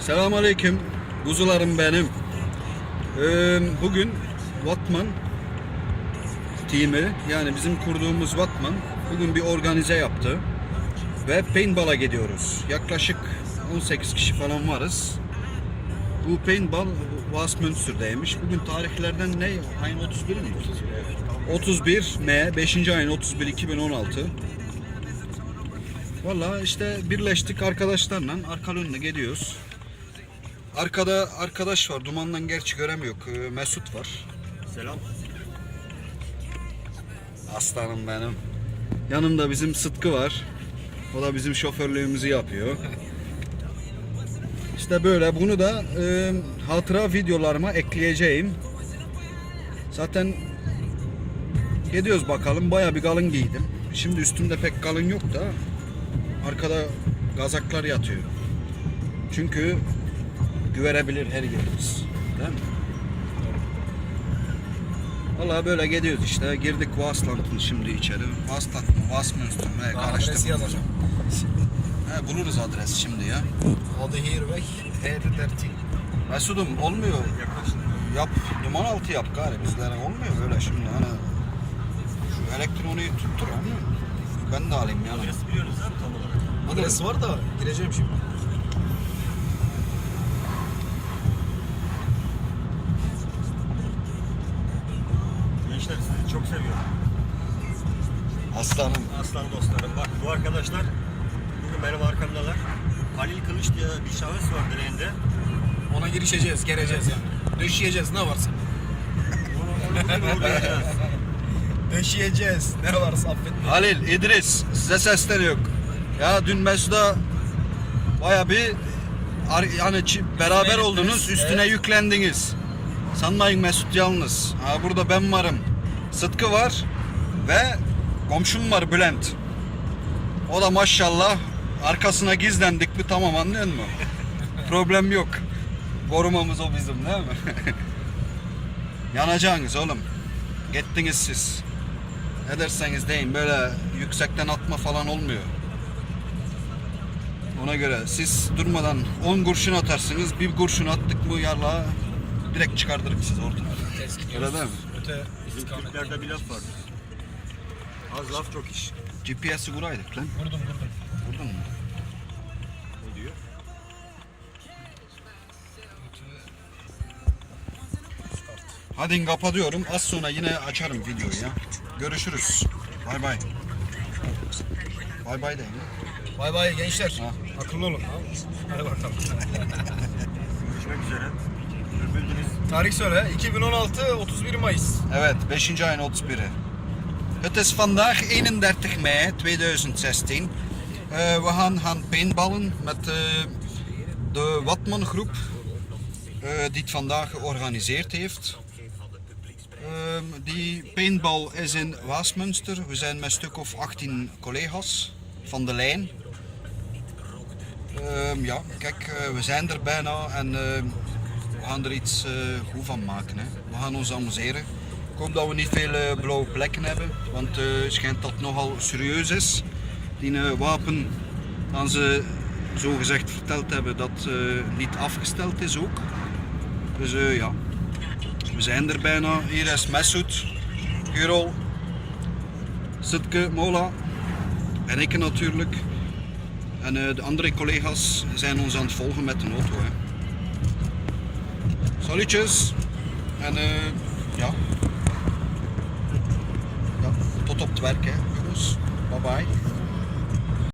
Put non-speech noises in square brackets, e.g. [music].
Selamünaleyküm. Kuzularım benim. Ee, bugün Vatman team'i yani bizim kurduğumuz Vatman bugün bir organize yaptı. Ve paintball'a gidiyoruz. Yaklaşık 18 kişi falan varız. Bu paintball Westminster'daymış. Bugün tarihlerden ne? Ayın 31 mi? 31 M 5. ayın 31 2016. Valla işte birleştik arkadaşlarla arka önüne gidiyoruz. Arkada arkadaş var. Dumandan gerçi göremiyor. Ee, Mesut var. Selam. Aslanım benim. Yanımda bizim Sıtkı var. O da bizim şoförlüğümüzü yapıyor. İşte böyle. Bunu da e, hatıra videolarıma ekleyeceğim. Zaten gidiyoruz bakalım. Baya bir kalın giydim. Şimdi üstümde pek kalın yok da arkada gazaklar yatıyor. Çünkü güverebilir her yerimiz. Değil mi? Vallahi böyle gidiyoruz işte. Girdik Vaslant'ın şimdi içeri. Vaslant mı? Vasmünster mü? Ne? Adresi yazacağım. He, buluruz adres şimdi ya. Adı Hirvek, H'de derti. Mesud'um olmuyor. Yap, duman altı yap gari bizlere. Olmuyor böyle şimdi hani. Şu elektroniği tuttur olmuyor. Ben de alayım yani. Adresi biliyorsunuz tam olarak? Adresi var da gireceğim şimdi. Çok seviyorum. Aslanım. Aslan dostlarım. Bak bu arkadaşlar bugün benim arkamdalar. Halil Kılıç diye bir şahıs var direğinde. Ona girişeceğiz, geleceğiz yani. Döşeyeceğiz ne varsa. Onu, onu bugün uğurlayacağız. Döşeyeceğiz ne varsa affetme. Halil, İdris size sesleniyor. Ya dün Mesut'a baya bir ar- yani çi- beraber oldunuz, üstüne yüklendiniz. Sanmayın Mesut yalnız. Ha burada ben varım. Sıtkı var ve komşum var Bülent. O da maşallah arkasına gizlendik mi tamam anlıyor musun? [laughs] Problem yok. Korumamız o bizim değil mi? [laughs] Yanacaksınız oğlum. Gittiniz siz. Ne derseniz deyin böyle yüksekten atma falan olmuyor. Ona göre siz durmadan 10 kurşun atarsınız. Bir kurşun attık mı yarlağı direkt çıkardırık siz oradan. Öyle değil mi? Öte Bizim Türklerde bir laf vardır. Az laf çok iş. GPS'i kuraydık lan. Vurdum vurdum. Vurdun mu? Ne diyor? Hadi kapatıyorum. Az sonra yine açarım videoyu ya. Görüşürüz. Bay bay. Bay bay deyin. Bay bay gençler. Ha. Akıllı olun. Hadi bakalım. [laughs] Tarih söyle. 2016 31 Mayıs. Evet, 5. ayın 31'i. Het is vandaag 31 mei 2016. Eh, we gaan gaan paintballen met eh, de Watman groep eh, die het vandaag georganiseerd heeft. Ehm, die paintball is in Waasmunster. We zijn met een stuk of 18 collega's van de lijn. Ehm, ja, kijk, we zijn er bijna en ehm, we gaan er iets eh, goed van maken. Hè. We gaan ons amuseren. Ik hoop dat we niet veel eh, blauwe plekken hebben, want eh, het schijnt dat het nogal serieus is. Die wapen, dan ze zo gezegd verteld hebben, dat niet afgesteld is ook. Dus ja, we zijn er bijna. Hier is Mesut, Gurol, Sitke, Mola en ik natuurlijk. En de andere collega's zijn ons aan het volgen met de auto. Hè. Salutjes. En eh, ja. ja. Tot op het werk, hè, jongens. Bye bye.